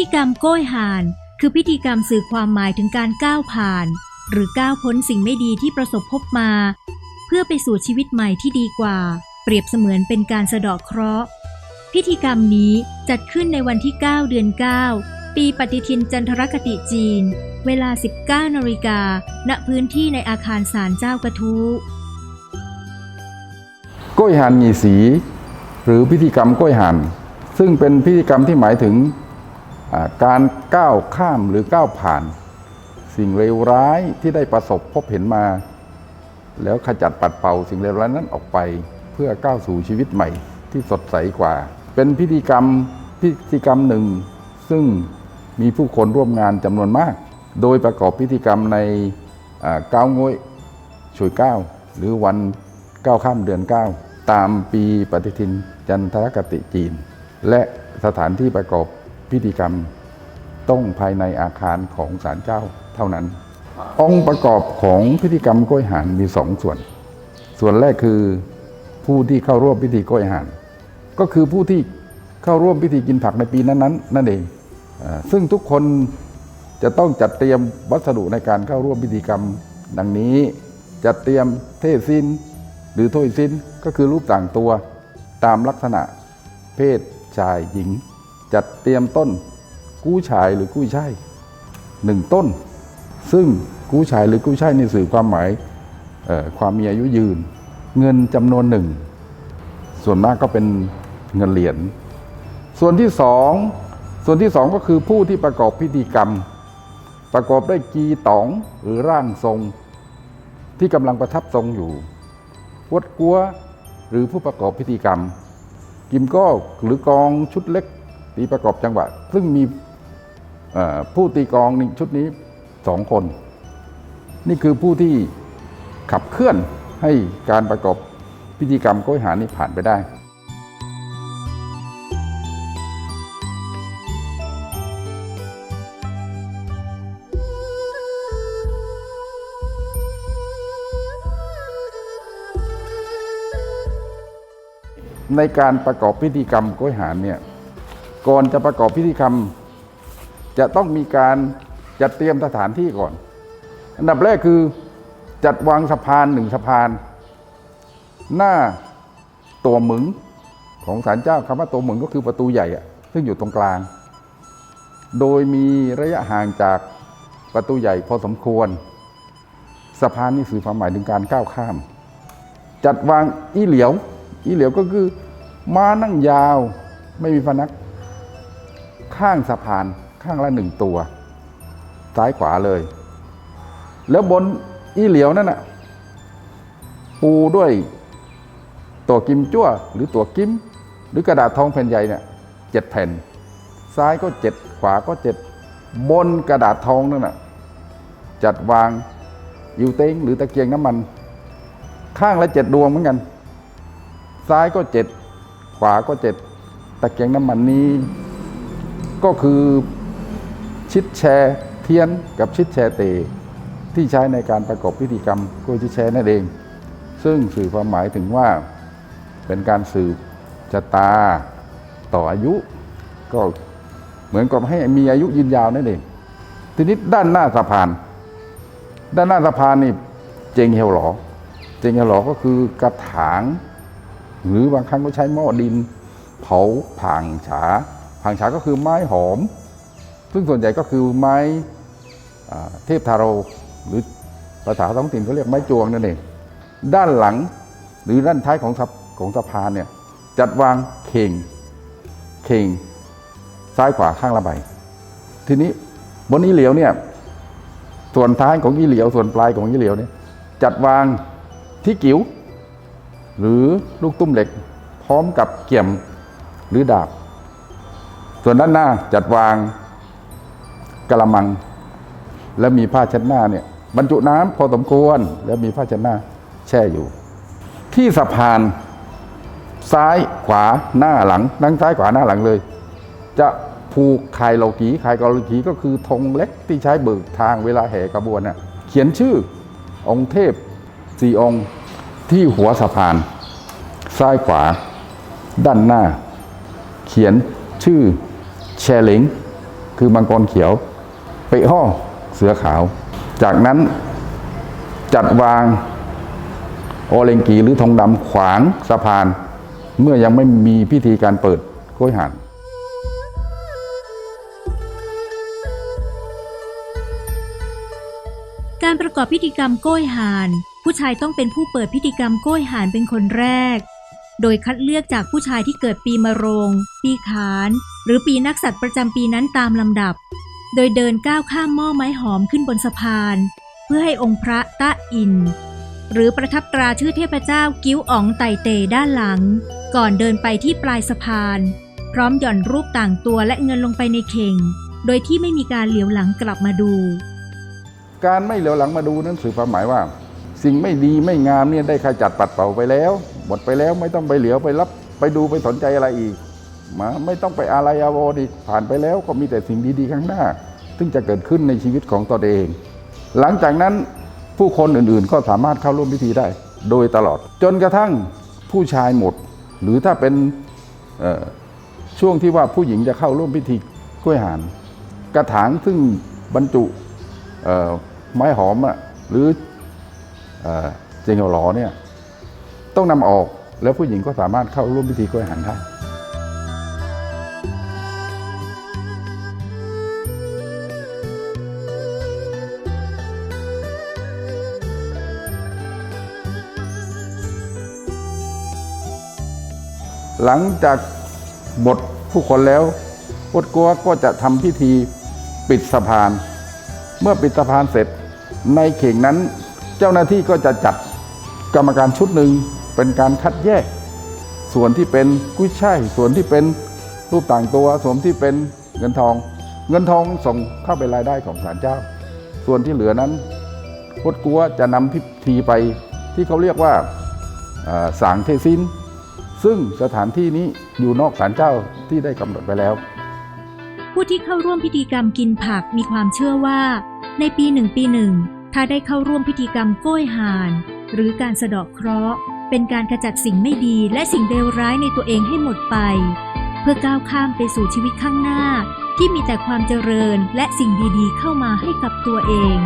ธีกรรมโก้ยหาน คือพิธีกรรมสื่อความหมายถึงการก้าวผ่าน หรือก้าวพ้นสิ่งไม่ดีที่ประสบพบมา เพื่อไปสู่ชีวิตใหม่ที่ดีกว่า เปรียบเสมือนเป็นการสะเดาะเคราะห์ พิธีกรรมนี้จัดขึ้นในวันที่ 9 เดือน 9 ปีปฏิทินจันทรคติจีน เวลา 19นาฬิกาณพื้นที่ในอาคารศาลเจ้ากระทู้กล้วยหันหยีสี หรือพิธีกรรมกล้วยหันซึ่งเป็นพิธีกรรมที่หมายถึง การก้าวข้ามหรือก้าวผ่าน สิ่งเลวร้ายที่ได้ประสบพบเห็นมา แล้วขจัดปัดเป่าสิ่งเลวร้ายนั้นออกไปเพื่อก้าวสู่ชีวิตใหม่ที่สดใสกว่า เป็นพิธีกรรมพิธีกรรมหนึ่ง ซึ่งมีผู้คนร่วมงานจำนวนมาก โดยประกอบพิธีกรรมในก้าวงวยช่วยเก้าหรือวันเก้าข้ามเดือนเก้าตามปีปฏิทินจันทรคติจีน และสถานที่ประกอบ พิธีกรรมต้องภายในอาคารของศาลเจ้าเท่านั้น องค์ประกอบของพิธีกรรมกล้วยหานมีสองส่วน ส่วนแรกคือผู้ที่เข้าร่วมพิธีกล้วยหานก็คือผู้ที่เข้าร่วมพิธีกินผักในปีนั้น ๆ นั่นเองซึ่งทุกคนจะต้องจัดเตรียมวัสดุในการเข้าร่วมพิธีกรรม ดังนี้จัดเตรียมเทศินหรือถ้วยศินก็คือรูปต่างตัวตามลักษณะเพศชายหญิง จัดเตรียมต้นกู้ชายหรือกู้ช่ายหนึ่งต้น ซึ่งกู้ชายหรือกู้ช่ายนี่สื่อความหมายความมีอายุยืน เงินจำนวนหนึ่ง ส่วนมากก็เป็นเงินเหรียญส่วนที่สองส่วนที่สองก็คือผู้ที่ประกอบพิธีกรรม ประกอบด้วยกีตองหรือร่างทรง ที่กำลังประทับทรงอยู่วดกัวหรือผู้ประกอบพิธีกรรม กิมก็หรือกองชุดเล็ก ตีประกอบจังหวะ ซึ่งมีผู้ตีกองชุดนี้สองคน นี่คือผู้ที่ขับเคลื่อนให้การประกอบพิธีกรรมก้ยหานี่ผ่านไปได้ในการประกอบพิธีกรรมก้ยหารเนี่ย ก่อนจะประกอบพิธีกรรม จะต้องมีการจัดเตรียมสถานที่ก่อน อันดับแรกคือจัดวางสะพานหนึ่งสะพาน หน้าตัวหมึงของศาลเจ้าคำว่าตัวหมึงก็คือประตูใหญ่อะซึ่งอยู่ตรงกลาง โดยมีระยะห่างจากประตูใหญ่พอสมควร สะพานนี่สื่อความหมายถึงการก้าวข้าม จัดวางอีเหลียว อีเหลียวก็คือม้านั่งยาวไม่มีพนัก ข้างสะพานข้างละหนึ่งตัว ซ้ายขวาเลย แล้วบนอีเหลียวนั่นน่ะปูด้วยตัวกิมจั่วหรือตัวกิม หรือกระดาษทองแผ่นใหญ่เนี่ยเจ็ดแผ่น ซ้ายก็เจ็ดขวาก็เจ็ดบนกระดาษทองนั่นน่ะจัดวางยิวเต้งหรือตะเกียงน้ำมัน ข้างละเจ็ดดวงเหมือนกัน ซ้ายก็เจ็ดขวาก็เจ็ดตะเกียงน้ำมันนี้ ก็คือชิดแชร์เทียนกับชิดแชร์เต ที่ใช้ในการประกอบพิธีกรรมกล้วยชิดแชร์นั่นเอง ซึ่งสื่อความหมายถึงว่าเป็นการสืบชะตาต่ออายุ ก็เหมือนกับให้มีอายุยืนยาวนั่นเอง ทีนี้ด้านหน้าสะพาน ด้านหน้าสะพานนี่เจงเฮลหลอเจงเฮลหลอก็คือกระถาง หรือบางครั้งก็ใช้หม้อดิน เผาผางฉา ผางฉาก็คือไม้หอม ซึ่งส่วนใหญ่ก็คือไม้เทพทาโรหรือภาษาท้องถิ่นเขาเรียกไม้จวงนั่นเองด้านหลังหรือด้านท้ายของของสะพานเนี่ยจัดวางเข่งเข่งซ้ายขวาข้างละใบ ทีนี้บนอีเหลียวเนี่ยส่วนท้ายของอีเหลียวส่วนปลายของอีเหลียวเนี่ยจัดวางที่กิ๋วหรือลูกตุ้มเหล็ก พร้อมกับเกี่ยมหรือดาบ ส่วนด้านหน้าจัดวางกระมัง และมีผ้าเช็ดหน้าเนี่ย บรรจุน้ำพอสมควร แล้วมีผ้าเช็ดหน้าแช่อยู่ ที่สะพานซ้ายขวาหน้าหลังทั้งซ้ายขวาหน้าหลังเลย จะผูกไข่โลกีไข่กอโลกีก็คือธงเล็กที่ใช้เบิกทางเวลาแห่กระบวนน่ะเขียนชื่อองค์เทพสี่องค์ที่หัวสะพาน ซ้ายขวา ด้านหน้า เขียนชื่อ แชหลิงคือมังกรเขียว เปะห่อเสือขาว จากนั้นจัดวางโอเลงกีหรือธงดำขวางสะพาน เมื่อยังไม่มีพิธีการเปิดกล้วยหานการประกอบพิธีกรรมโก้ยหาน ผู้ชายต้องเป็นผู้เปิดพิธีกรรมโก้ยหานเป็นคนแรก โดยคัดเลือกจากผู้ชายที่เกิดปีมะโรง ปีขาน หรือปีนักษัตริย์ประจำปีนั้นตามลำดับ โดยเดินก้าวข้ามหม้อไม้หอมขึ้นบนสะพาน เพื่อให้องค์พระตะอิน หรือประทับตราชื่อเทพเจ้ากิ้วอ๋องไตเตด้านหลัง ก่อนเดินไปที่ปลายสะพาน พร้อมหย่อนรูปต่างตัวและเงินลงไปในเข่ง โดยที่ไม่มีการเหลียวหลังกลับมาดู การไม่เหลียวหลังมาดูนั้นสื่อความหมายว่า สิ่งไม่ดีไม่งามเนี่ยได้ขจัดปัดเป่าไปแล้ว หมดไปแล้วไม่ต้องไปเหลียวไปรับไปดูไปสนใจอะไรอีก มาไม่ต้องไปอะไรอาวรอีกผ่านไปแล้วก็มีแต่สิ่งดีๆข้างหน้า ซึ่งจะเกิดขึ้นในชีวิตของตนเอง หลังจากนั้นผู้คนอื่นๆก็สามารถเข้าร่วมพิธีได้ โดยตลอด จนกระทั่งผู้ชายหมด หรือถ้าเป็นช่วงที่ว่าผู้หญิงจะเข้าร่วมพิธีกล้วยหานกระถางซึ่งบรรจุไม้หอมหรือเอ่อเจงหลอเนี่ยต้องนำออกแล้วผู้หญิงก็สามารถเข้าร่วมพิธีกล้วยหันได้ หลังจากบทผู้คนแล้ววดกัวก็จะทำพิธีปิดสะพาน เมื่อปิดสะพานเสร็จในเข่งนั้น เจ้าหน้าที่ก็จะจัดกรรมการชุดหนึ่งเป็นการคัดแยก ส่วนที่เป็นกุ้ยช่ายส่วนที่เป็นรูปต่างตัวส่วนที่เป็นเงินทอง เงินทองส่งเข้าเป็นรายได้ของศาลเจ้า ส่วนที่เหลือนั้นพดกัวจะนำพิธีไปที่เขาเรียกว่าสางเทซิน ซึ่งสถานที่นี้อยู่นอกศาลเจ้าที่ได้กำหนดไปแล้ว ผู้ที่เข้าร่วมพิธีกรรมกินผักมีความเชื่อว่า ในปีหนึ่งปีหนึ่งถ้าได้เข้าร่วมพิธีกรรมโก้ยหาน หรือการสะเดาะเคราะห์ เป็นการขจัดสิ่งไม่ดีและสิ่งเลวร้ายในตัวเองให้หมดไป เพื่อก้าวข้ามไปสู่ชีวิตข้างหน้า ที่มีแต่ความเจริญและสิ่งดีๆ เข้ามาให้กับตัวเอง